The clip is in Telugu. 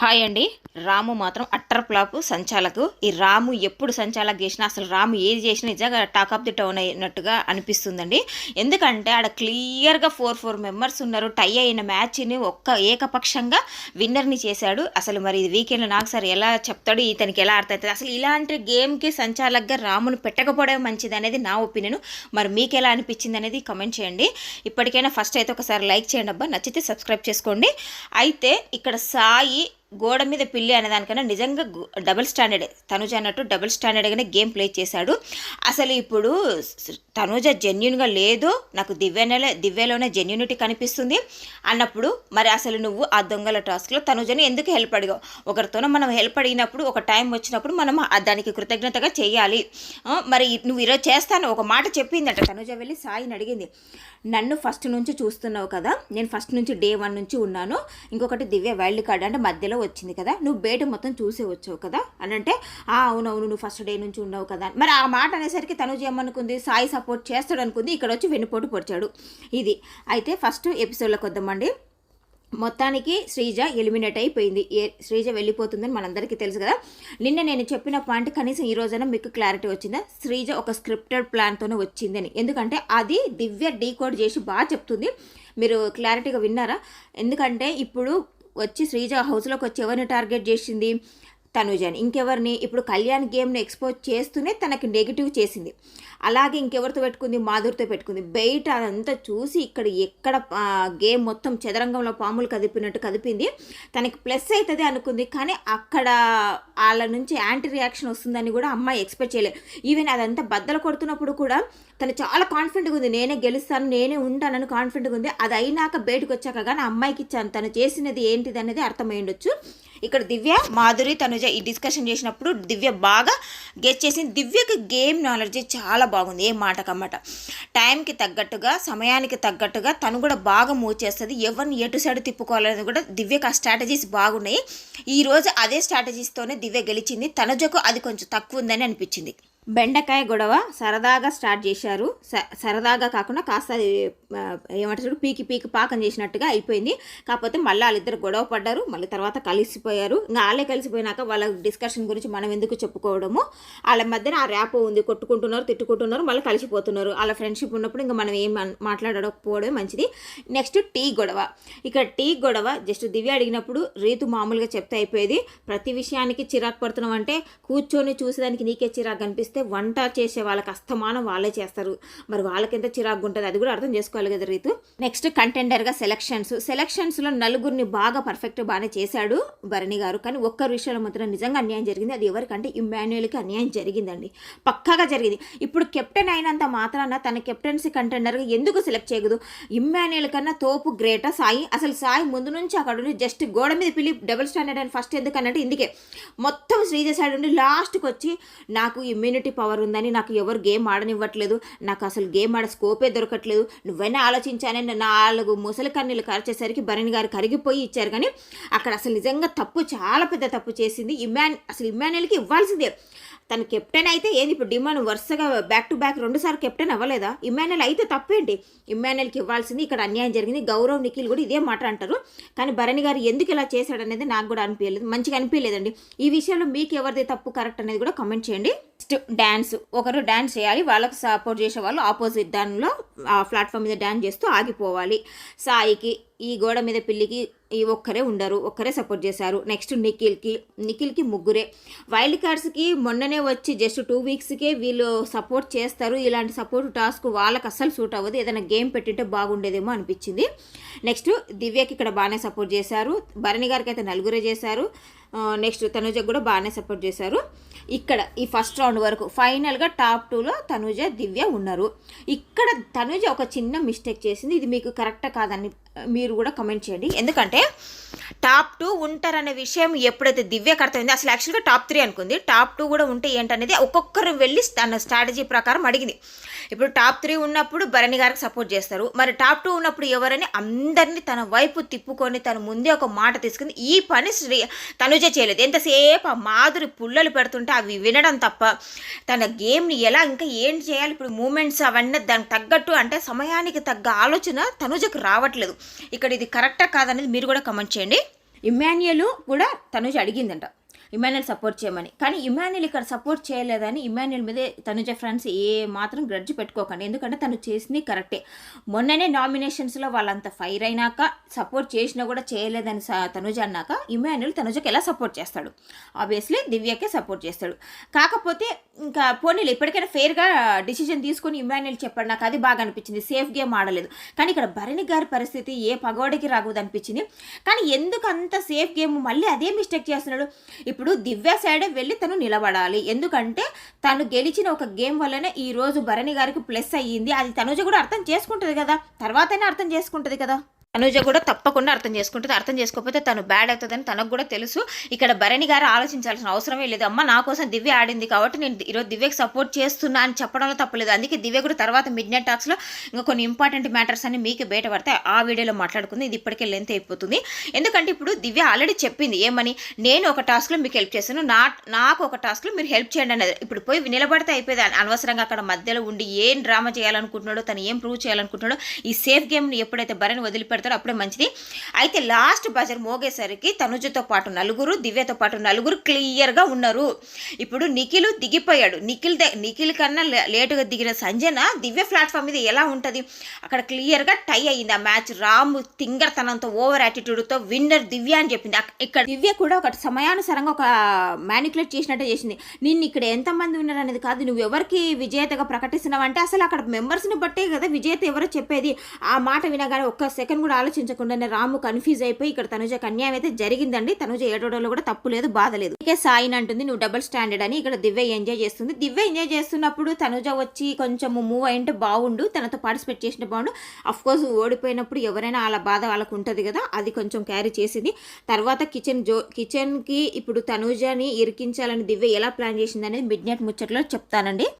హాయ్ అండి. రాము మాత్రం అట్టర్ ఫ్లాప్ సంచాలకు. ఈ రాము ఎప్పుడు సంచాలకు చేసినా అసలు రాము ఏది చేసినా నిజంగా టాక్ ఆఫ్ ది టౌన్ అయినట్టుగా అనిపిస్తుందండి. ఎందుకంటే ఆడ క్లియర్గా ఫోర్ ఫోర్ మెంబర్స్ ఉన్నారు. టై అయిన మ్యాచ్ని ఒక్క ఏకపక్షంగా విన్నర్ని చేశాడు. అసలు మరి ఇది వీకెండ్లో నాకు సార్ ఎలా చెప్తాడు ఇతనికి ఎలా అర్థమవుతుంది? అసలు ఇలాంటి గేమ్కి సంచాలకుగా రామును పెట్టకపోవడం మంచిది అనేది నా ఒపీనియన్. మరి మీకు ఎలా అనిపించింది అనేది కమెంట్ చేయండి. ఇప్పటికైనా ఫస్ట్ అయితే ఒకసారి లైక్ చేయండి అబ్బా. నచ్చితే సబ్స్క్రైబ్ చేసుకోండి. అయితే ఇక్కడ సాయి గోడ మీద పిల్లి అనే దానికన్నా నిజంగా డబుల్ స్టాండర్డ్ తనుజ అన్నట్టు డబుల్ స్టాండర్డ్గానే గేమ్ ప్లే చేశాడు. అసలు ఇప్పుడు తనుజ జెన్యున్గా లేదు నాకు దివ్యనలే దివ్యలోనే జెన్యునిటీ కనిపిస్తుంది అన్నప్పుడు మరి అసలు నువ్వు ఆ దొంగల టాస్క్లో తనుజని ఎందుకు హెల్ప్ అడిగావు? ఒకరితోనో మనం హెల్ప్ అడిగినప్పుడు ఒక టైం వచ్చినప్పుడు మనం దానికి కృతజ్ఞతగా చేయాలి. మరి నువ్వు ఈరోజు చేస్తాను ఒక మాట చెప్పిందట. తనుజ వెళ్ళి సాయిని అడిగింది నన్ను ఫస్ట్ నుంచి చూస్తున్నావు కదా నేను ఫస్ట్ నుంచి డే వన్ నుంచి ఉన్నాను. ఇంకొకటి దివ్య వైల్డ్ కార్డ్ అంటే మధ్యలో వచ్చింది కదా నువ్వు బయట మొత్తం చూసే వచ్చావు కదా అని అంటే ఆ అవునవును నువ్వు ఫస్ట్ డే నుంచి ఉన్నావు కదా. మరి ఆ మాట అనేసరికి తను చేయమనుకుంది సాయి సపోర్ట్ చేస్తాడు అనుకుంది ఇక్కడ వచ్చి వెన్నుపోటు పొడిచాడు. ఇది. అయితే ఫస్ట్ ఎపిసోడ్లోకి వద్దామండి మొత్తానికి శ్రీజ ఎలిమినేట్ అయిపోయింది. ఏ శ్రీజ వెళ్ళిపోతుందని మనందరికీ తెలుసు కదా. నిన్న నేను చెప్పిన పాయింట్ కనీసం ఈ రోజైనా మీకు క్లారిటీ వచ్చిందా? శ్రీజ ఒక స్క్రిప్టెడ్ ప్లాన్తోనే వచ్చిందని. ఎందుకంటే అది దివ్య డీకోడ్ చేసి బాగా చెప్తుంది. మీరు క్లారిటీగా విన్నారా? ఎందుకంటే ఇప్పుడు వచ్చి శ్రీజ హౌస్లోకి వచ్చి ఎవరిని టార్గెట్ చేసింది? తనుజని ఇంకెవరిని? ఇప్పుడు కళ్యాణ్ గేమ్ని ఎక్స్పోజ్ చేస్తూనే తనకి నెగిటివ్ చేసింది. అలాగే ఇంకెవరితో పెట్టుకుంది? మాధురితో పెట్టుకుంది. బయట అదంతా చూసి ఇక్కడ ఎక్కడ గేమ్ మొత్తం చదరంగంలో పాములు కదిపినట్టు కదిపింది. తనకి ప్లస్ అవుతుంది అనుకుంది. కానీ అక్కడ వాళ్ళ నుంచి యాంటీ రియాక్షన్ వస్తుందని కూడా అమ్మాయి ఎక్స్పెక్ట్ చేయలేదు. ఈవెన్ అదంతా బద్దలు కొడుతున్నప్పుడు కూడా తను చాలా కాన్ఫిడెంట్గా ఉంది. నేనే గెలుస్తాను నేనే ఉంటానని కాన్ఫిడెంట్గా ఉంది. అది అయినాక బయటకు వచ్చాక కానీ అమ్మాయికి ఇచ్చాను. తను చేసినది ఏంటిది అనేది అర్థమై ఉండొచ్చు. ఇక్కడ దివ్య మాధురి తనుజ ఈ డిస్కషన్ చేసినప్పుడు దివ్య బాగా గెట్ చేసింది. దివ్యకి గేమ్ నాలెడ్జ్ చాలా బాగుంది ఏ మాటకమాట టైంకి తగ్గట్టుగా సమయానికి తగ్గట్టుగా తను కూడా బాగా మూవ్ చేస్తుంది. ఎవరిని ఎటు సైడ్ తిప్పుకోవాలనేది కూడా దివ్యకు ఆ స్ట్రాటజీస్ బాగున్నాయి. ఈ రోజు అదే స్ట్రాటజీస్తోనే దివ్య గెలిచింది. తనుజకు అది కొంచెం తక్కువ ఉందని అనిపించింది. బెండకాయ గొడవ సరదాగా స్టార్ట్ చేశారు. స- సరదాగా కాకుండా కాస్త ఏమంటారు పీకి పీకి పాకం చేసినట్టుగా అయిపోయింది. కాకపోతే మళ్ళీ వాళ్ళిద్దరు గొడవ పడ్డారు. మళ్ళీ తర్వాత కలిసిపోయారు. ఇంకా వాళ్ళే కలిసిపోయినాక వాళ్ళ డిస్కషన్ గురించి మనం ఎందుకు చెప్పుకోవడము? వాళ్ళ మధ్యన ఆ ర్యాప్ ఉంది. కొట్టుకుంటున్నారు తిట్టుకుంటున్నారు మళ్ళీ కలిసిపోతున్నారు. వాళ్ళ ఫ్రెండ్షిప్ ఉన్నప్పుడు ఇంకా మనం ఏం మాట్లాడకపోవడమే మంచిది. నెక్స్ట్ టీ గొడవ. ఇక్కడ టీ గొడవ జస్ట్ దివ్య అడిగినప్పుడు రీతు మామూలుగా చెప్తే అయిపోయేది. ప్రతి విషయానికి చిరాకు పడుతున్నాం అంటే కూర్చొని చూసేదానికి నీకే చిరాకు కనిపిస్తే వంట చేసే వాళ్ళకి అస్తమానం వాళ్ళే చేస్తారు. మరి వాళ్ళకి ఎంత చిరాకు ఉంటుంది అది కూడా అర్థం చేసుకోవాలి కదా రీతు. నెక్స్ట్ కంటెండర్గా సెలక్షన్స్ సెలక్షన్స్లో నలుగురిని బాగా పర్ఫెక్ట్ బాగానే చేశాడు భరణి గారు. కానీ ఒక్కరి విషయంలో మాత్రం నిజంగా అన్యాయం జరిగింది. అది ఎవరికంటే ఇమ్మాన్యుయల్కి అన్యాయం జరిగిందండి. పక్కాగా జరిగింది. ఇప్పుడు కెప్టెన్ అయినంత మాత్రాన తన కెప్టెన్సీ కంటెండర్గా ఎందుకు సెలెక్ట్ చేయకూడదు? ఇమ్మాన్యుయల్ కన్నా తోపు గ్రేటా సాయి. అసలు సాయి ముందు నుంచి అక్కడ ఉండి జస్ట్ గోడ మీద పిలి డబుల్ స్టాండర్డ్ అని ఫస్ట్ ఎందుకు ఇందుకే. మొత్తం శ్రీజ సైడ్ ఉండి లాస్ట్కి వచ్చి నాకు ఇమ్యూనిటీ పవర్ ఉందని నాకు ఎవరు గేమ్ ఆడనివ్వట్లేదు. నాకు అసలు గేమ్ ఆడే స్కోపే దొరకట్లేదు. నువ్వైనా ఆలోచించానని నాలుగు ముసలి కన్నీళ్ళు కరిచేసరికి భరణి గారు కరిగిపోయి ఇచ్చారు కానీ అక్కడ అసలు నిజంగా తప్పు చాలా పెద్ద తప్పు చేసింది. ఇమ్మాన్ అసలు ఇమ్మాన్యుల్కి ఇవ్వాల్సిందే. తను కెప్టెన్ అయితే ఏంది ఇప్పుడు డిమాండ్ వరుసగా బ్యాక్ టు బ్యాక్ రెండుసార్లు కెప్టెన్ అవ్వలేదా? ఇమ్మాన్యుల్ అయితే తప్పేంటి? ఇమ్మాన్యుల్కి ఇవ్వాల్సింది ఇక్కడ అన్యాయం జరిగింది. గౌరవ్ నిఖిల్ కూడా ఇదే మాట అంటారు. కానీ భరణి గారు ఎందుకు ఇలా చేశాడనేది నాకు కూడా అనిపించలేదు. మంచిగా అనిపించలేదండి. ఈ విషయంలో మీకు ఎవరిది తప్పు కరెక్ట్ అనేది కూడా కమెంట్ చేయండి. నెక్స్ట్ డ్యాన్స్ ఒకరు డ్యాన్స్ చేయాలి. వాళ్ళకు సపోర్ట్ చేసే వాళ్ళు ఆపోజిట్ దానిలో ఆ ప్లాట్ఫామ్ మీద డ్యాన్స్ చేస్తూ ఆగిపోవాలి. సాయికి ఈ గోడ మీద పిల్లికి ఈ ఒక్కరే ఉండరు ఒక్కరే సపోర్ట్ చేశారు. నెక్స్ట్ నిఖిల్కి నిఖిల్కి ముగ్గురే. వైల్డ్ కార్డ్స్కి మొన్ననే వచ్చి జస్ట్ టూ వీక్స్కే వీళ్ళు సపోర్ట్ చేస్తారు. ఇలాంటి సపోర్ట్ టాస్క్ వాళ్ళకి అస్సలు సూట్ అవ్వదు. ఏదైనా గేమ్ పెట్టింటే బాగుండేదేమో అనిపించింది. నెక్స్ట్ దివ్యకి ఇక్కడ బాగానే సపోర్ట్ చేశారు. భరణి గారికి అయితే నలుగురే చేశారు. Uh, నెక్స్ట్ తనుజకు కూడా బాగానే సపోర్ట్ చేశారు. ఇక్కడ ఈ ఫస్ట్ రౌండ్ వరకు. ఫైనల్గా టాప్ టూలో తనుజ దివ్య ఉన్నారు. ఇక్కడ తనుజ ఒక చిన్న మిస్టేక్ చేసింది. ఇది మీకు కరెక్ట్ కాదని మీరు కూడా కమెంట్ చేయండి. ఎందుకంటే టాప్ టూ ఉంటారనే విషయం ఎప్పుడైతే దివ్యకు అర్థమైంది అసలు యాక్చువల్గా టాప్ త్రీ అనుకుంది. టాప్ టూ కూడా ఉంటే ఏంటనేది ఒక్కొక్కరు వెళ్ళి తన స్ట్రాటజీ ప్రకారం అడిగింది. ఇప్పుడు టాప్ త్రీ ఉన్నప్పుడు భరణి గారికి సపోర్ట్ చేస్తారు. మరి టాప్ టూ ఉన్నప్పుడు ఎవరని అందరినీ తన వైపు తిప్పుకొని తన ముందే ఒక మాట తీసుకుంది. ఈ పని శ్రీ తనుజ చేయలేదు. ఎంతసేపు ఆ మాధురి పుల్లలు పెడుతుంటే అవి వినడం తప్ప తన గేమ్ని ఎలా ఇంకా ఏం చేయాలి? ఇప్పుడు మూమెంట్స్ అవన్నీ దానికి తగ్గట్టు అంటే సమయానికి తగ్గ ఆలోచన తనుజకు రావట్లేదు. ఇక్కడ ఇది కరెక్టా కాదనేది మీరు కూడా కమెంట్ చేయండి. ఇమాన్యుయల్ కూడా తనుజ అడిగిందంట. ఇమాన్యుల్ సపోర్ట్ చేయమని. కానీ ఇమాన్యుల్ ఇక్కడ సపోర్ట్ చేయలేదని ఇమాన్యుల్ మీదే తనుజ ఫ్రెండ్స్ ఏ మాత్రం గ్రడ్జ్ పెట్టుకోకండి. ఎందుకంటే తను చేసింది కరెక్టే. మొన్ననే నామినేషన్స్లో వాళ్ళంత ఫైర్ అయినాక సపోర్ట్ చేసినా కూడా చేయలేదని తనుజ అన్నాక ఇమాన్యుల్ తనుజకి ఎలా సపోర్ట్ చేస్తాడు? ఆబ్వియస్లీ దివ్యకే సపోర్ట్ చేస్తాడు. కాకపోతే ఇంకా పోనీలు ఇప్పటికైనా ఫెయిర్గా డిసిజన్ తీసుకొని ఇమాన్యుల్ చెప్పాడు. నాకు అది బాగా అనిపించింది. సేఫ్ గేమ్ ఆడలేదు. కానీ ఇక్కడ భరణి గారి పరిస్థితి ఏ పగోడికి రాకూడదు అనిపించింది కానీ ఎందుకు అంత సేఫ్ గేమ్ మళ్ళీ అదే మిస్టేక్ చేస్తున్నాడు? ఇప్పుడు దివ్య సైడే వెళ్ళి తను నిలబడాలి. ఎందుకంటే తను గెలిచిన ఒక గేమ్ వల్లనే ఈ రోజు భరణి గారికి ప్లస్ అయ్యింది. అది తనుజ కూడా అర్థం చేసుకుంటుంది కదా. తర్వాతనే అర్థం చేసుకుంటుంది కదా. తనుజ కూడా తప్పకుండా అర్థం చేసుకుంటుంది. అర్థం చేసుకోకపోతే తను బ్యాడ్ అవుతుందని తనకు కూడా తెలుసు. ఇక్కడ భరణి గారు ఆలోచించాల్సిన అవసరమే లేదు. అమ్మ నా కోసం దివ్య ఆడింది కాబట్టి నేను ఈరోజు దివ్యకి సపోర్ట్ చేస్తున్నా అని చెప్పడంలో తప్పలేదు. అందుకే దివ్య కూడా తర్వాత మిడ్ నైట్ టాక్స్లో ఇంకా కొన్ని ఇంపార్టెంట్ మ్యాటర్స్ అన్ని మీకు బయట పడితే ఆ వీడియోలో మాట్లాడుకుంది. ఇది ఇప్పటికే లెంత్ అయిపోతుంది. ఎందుకంటే ఇప్పుడు దివ్య ఆల్రెడీ చెప్పింది. ఏమని? నేను ఒక టాస్క్లో మీకు హెల్ప్ చేశాను నా నాకు ఒక టాస్క్లో మీరు హెల్ప్ చేయండి అనేది ఇప్పుడు పోయి నిలబడితే అయిపోయింది. అనవసరంగా అక్కడ మధ్యలో ఉండి ఏం డ్రామా చేయాలనుకుంటున్నాడో తను ఏం ప్రూవ్ చేయాలనుకుంటున్నాడో ఈ సేఫ్ గేమ్ని ఎప్పుడైతే భరణి వదిలిపెడతారో అప్పుడే మంచిది. అయితే లాస్ట్ బజర్ మోగేసరికి తనుజతో పాటు నలుగురు దివ్యతో పాటు నలుగురు క్లియర్గా ఉన్నారు. ఇప్పుడు నిఖిల్ దిగిపోయాడు. నిఖిల్ నిఖిల్ కన్నా లే- లేటుగా దిగిన సంజన దివ్య ప్లాట్ఫామ్ మీద ఎలా ఉంటుంది? అక్కడ క్లియర్గా టై అయింది ఆ మ్యాచ్. రాము తింగర్తనంతో ఓవర్ యాటిట్యూడ్తో విన్నర్ దివ్య అని చెప్పింది. ఇక్కడ దివ్య కూడా ఒక సమయానుసారంగా ఒక మ్యానికులేట్ చేసినట్టే చేసింది. నిన్ను ఇక్కడ ఎంతమంది ఉన్నారు అనేది కాదు. నువ్వు ఎవరికి విజేతగా ప్రకటిస్తున్నావు అంటే అసలు అక్కడ మెంబర్స్ని బట్టే కదా విజేత ఎవరో చెప్పేది. ఆ మాట వినగానే ఒక్క సెకండ్ కూడా ఆలోచించకుండానే రాము కన్ఫ్యూజ్ అయిపోయి ఇక్కడ తనుజకు అన్యాయం అయితే జరిగిందండి. తనుజ ఏడవడంలో కూడా తప్పు లేదు బాధ లేదు. ఇకే సాయిన్ అంటుంది నువ్వు డబుల్ స్టాండర్డ్ అని ఇక్కడ దివ్య ఎంజాయ్ చేస్తుంది. దివ్య ఎంజాయ్ చేస్తున్నప్పుడు తనుజ వచ్చి కొంచెం మూవ్ అయింటే బాగుండు తనతో పార్టిసిపేట్ చేసిన బాగుండు. అఫ్ కోర్స్ ఓడిపోయినప్పుడు ఎవరైనా అలా బాధ వాళ్ళకు ఉంటుంది కదా అది కొంచెం క్యారీ చేసింది. తర్వాత కిచెన్ జో కిచెన్కి ఇప్పుడు తనుజని ఇరికించాలని దివ్య ఎలా ప్లాన్ చేసింది అనేది మిడ్ నైట్ ముచ్చట్లో చెప్తానండి.